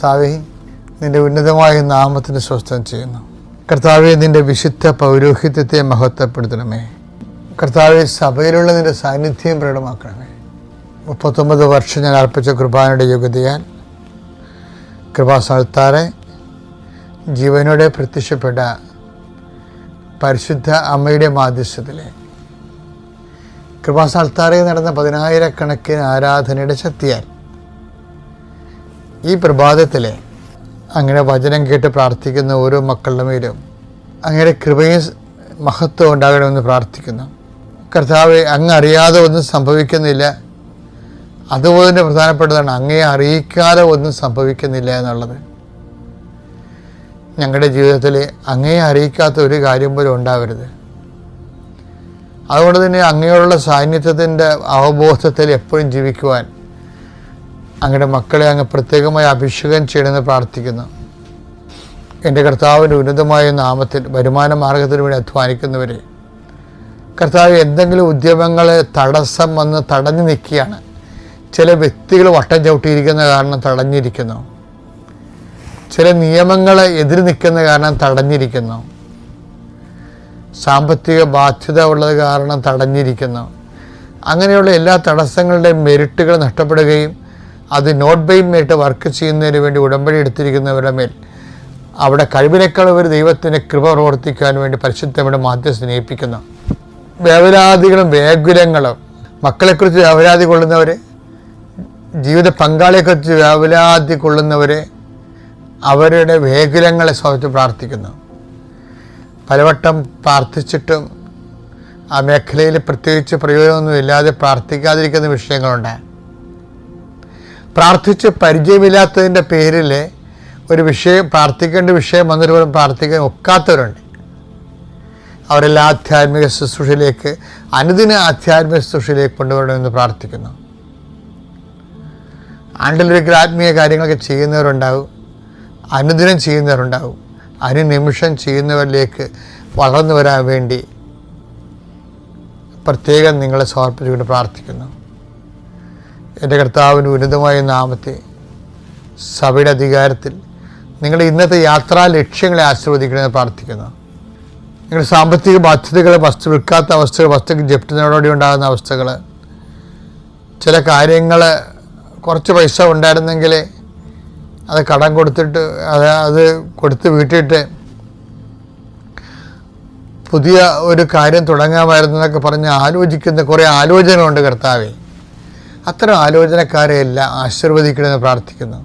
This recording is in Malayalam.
കർത്താവെ നിന്റെ ഉന്നതമായ നാമത്തിന് സ്വസ്ഥം ചെയ്യുന്നു. കർത്താവെ നിന്റെ വിശുദ്ധ പൗരോഹിത്യത്തെ മഹത്വപ്പെടുത്തണമേ. കർത്താവെ സഭയിലുള്ള നിന്റെ സാന്നിധ്യം പ്രകടമാക്കണമേ. മുപ്പത്തൊമ്പത് വർഷം ഞാൻ അർപ്പിച്ച കൃപാനയുടെ യോഗ്യതയാൽ കൃപാസ്ഥാനത്താറെ ജീവനോടെ പ്രത്യക്ഷപ്പെട്ട പരിശുദ്ധ അമ്മയുടെ മാധ്യസ്ഥത്തിലെ കൃപാസ്ഥാനത്താറെ നടന്ന പതിനായിരക്കണക്കിന് ആരാധനയുടെ ശക്തിയാൽ ഈ പ്രഭാതത്തിലെ അങ്ങനെ വചനം കേട്ട് പ്രാർത്ഥിക്കുന്ന ഓരോ മക്കളുടെ മേലും അങ്ങയുടെ കൃപയും മഹത്വം ഉണ്ടാകണമെന്ന് പ്രാർത്ഥിക്കുന്നു. കർത്താവ് അങ്ങ് അറിയാതെ ഒന്നും സംഭവിക്കുന്നില്ല. അതുപോലെ തന്നെ പ്രധാനപ്പെട്ടതാണ് അങ്ങയെ അറിയിക്കാതെ ഒന്നും സംഭവിക്കുന്നില്ല എന്നുള്ളത്. ഞങ്ങളുടെ ജീവിതത്തിൽ അങ്ങയെ അറിയിക്കാത്ത ഒരു കാര്യം പോലും ഉണ്ടാവരുത്. അതുകൊണ്ട് തന്നെ അങ്ങയോടുള്ള സാന്നിധ്യത്തിന്റെ അവബോധത്തിൽ എപ്പോഴും ജീവിക്കുവാൻ അങ്ങയുടെ മക്കളെ അങ്ങ് പ്രത്യേകമായി അഭിഷേകം ചെയ്യണമെന്ന് പ്രാർത്ഥിക്കുന്നു. എന്റെ കർത്താവിന്റെ ഉന്നതമായ നാമത്തിൽ വരുമാന മാർഗത്തിന് വേണ്ടി അധ്വാനിക്കുന്നവരെ കർത്താവ് എന്തെങ്കിലും ഉദ്യമങ്ങളെ തടസ്സം വന്ന് തടഞ്ഞു നിൽക്കുകയാണ്. ചില വ്യക്തികൾ വട്ടം ചവിട്ടിയിരിക്കുന്ന കാരണം തടഞ്ഞിരിക്കുന്നു. ചില നിയമങ്ങളെ എതിര് നിൽക്കുന്ന കാരണം തടഞ്ഞിരിക്കുന്നു. സാമ്പത്തിക ബാധ്യത ഉള്ളത് കാരണം തടഞ്ഞിരിക്കുന്നു. അങ്ങനെയുള്ള എല്ലാ തടസ്സങ്ങളുടെയും മെരിട്ടുകൾ നഷ്ടപ്പെടുകയും അത് നോട്ട് ബൈമായിട്ട് വർക്ക് ചെയ്യുന്നതിന് വേണ്ടി ഉടമ്പടി എടുത്തിരിക്കുന്നവരുടെ മേൽ. അവിടെ കഴിവിനേക്കാൾ ഒരു ദൈവത്തിന്റെ കൃപ പ്രവർത്തിക്കാൻ വേണ്ടി പരിശുദ്ധയുടെ മാധ്യമം സ്നേഹിപ്പിക്കുന്ന വേവലാദികളും വേഗുലങ്ങളും മക്കളെക്കുറിച്ച് വേവലാതി കൊള്ളുന്നവർ ജീവിത പങ്കാളിയെക്കുറിച്ച് വേവലാതി കൊള്ളുന്നവർ അവരുടെ വേഗുലങ്ങളെ സമയത്ത് പ്രാർത്ഥിക്കുന്നു. പലവട്ടം പ്രാർത്ഥിച്ചിട്ടും ആ മേഖലയിൽ പ്രത്യേകിച്ച് പ്രയോജനമൊന്നും ഇല്ലാതെ പ്രാർത്ഥിക്കാതിരിക്കുന്ന വിഷയങ്ങളുണ്ട്. പ്രാർത്ഥിച്ച് പരിചയമില്ലാത്തതിന്റെ പേരിൽ ഒരു വിഷയം പ്രാർത്ഥിക്കേണ്ട വിഷയം വന്നിട്ട് പോലും പ്രാർത്ഥിക്കാൻ ഒക്കാത്തവരുണ്ട്. അവരെല്ലാം ആധ്യാത്മിക ശുശ്രൂഷയിലേക്ക് അനുദിന ആധ്യാത്മിക ശുശ്രൂഷയിലേക്ക് കൊണ്ടുവരണമെന്ന് പ്രാർത്ഥിക്കുന്നു. ആണ്ടിലൊരിക്കൽ ആത്മീയ കാര്യങ്ങളൊക്കെ ചെയ്യുന്നവരുണ്ടാവും അനുദിനം ചെയ്യുന്നവരുണ്ടാവും അനുനിമിഷം ചെയ്യുന്നവരിലേക്ക് വളർന്നു വരാൻ വേണ്ടി പ്രത്യേകം നിങ്ങളെ സമർപ്പിച്ചുകൊണ്ട് പ്രാർത്ഥിക്കുന്നു. എന്റെ കർത്താവിന്റെ ഉന്നതമായ നാമത്തെ സഭയുടെ അധികാരത്തിൽ നിങ്ങളുടെ ഇന്നത്തെ യാത്രാ ലക്ഷ്യങ്ങളെ ആശീർവദിക്കണമെന്ന് പ്രാർത്ഥിക്കുന്നു. നിങ്ങളുടെ സാമ്പത്തിക ബാധ്യതകൾ വസ്തു വിൽക്കാത്ത അവസ്ഥകൾ വസ്തുക്കൾ ജപ്തിനോടുകൂടി ഉണ്ടാകുന്ന അവസ്ഥകൾ ചില കാര്യങ്ങൾ കുറച്ച് പൈസ ഉണ്ടായിരുന്നെങ്കിൽ അത് കടം കൊടുത്തിട്ട് അത് അത് കൊടുത്ത് വീട്ടിട്ട് പുതിയ ഒരു കാര്യം തുടങ്ങാമായിരുന്നു എന്നൊക്കെ പറഞ്ഞ് ആലോചിക്കുന്ന കുറേ ആലോചനകളുണ്ട് കർത്താവെ. അത്തരം ആലോചനക്കാരെയെല്ലാം ആശീർവദിക്കണമെന്ന് പ്രാർത്ഥിക്കുന്നു.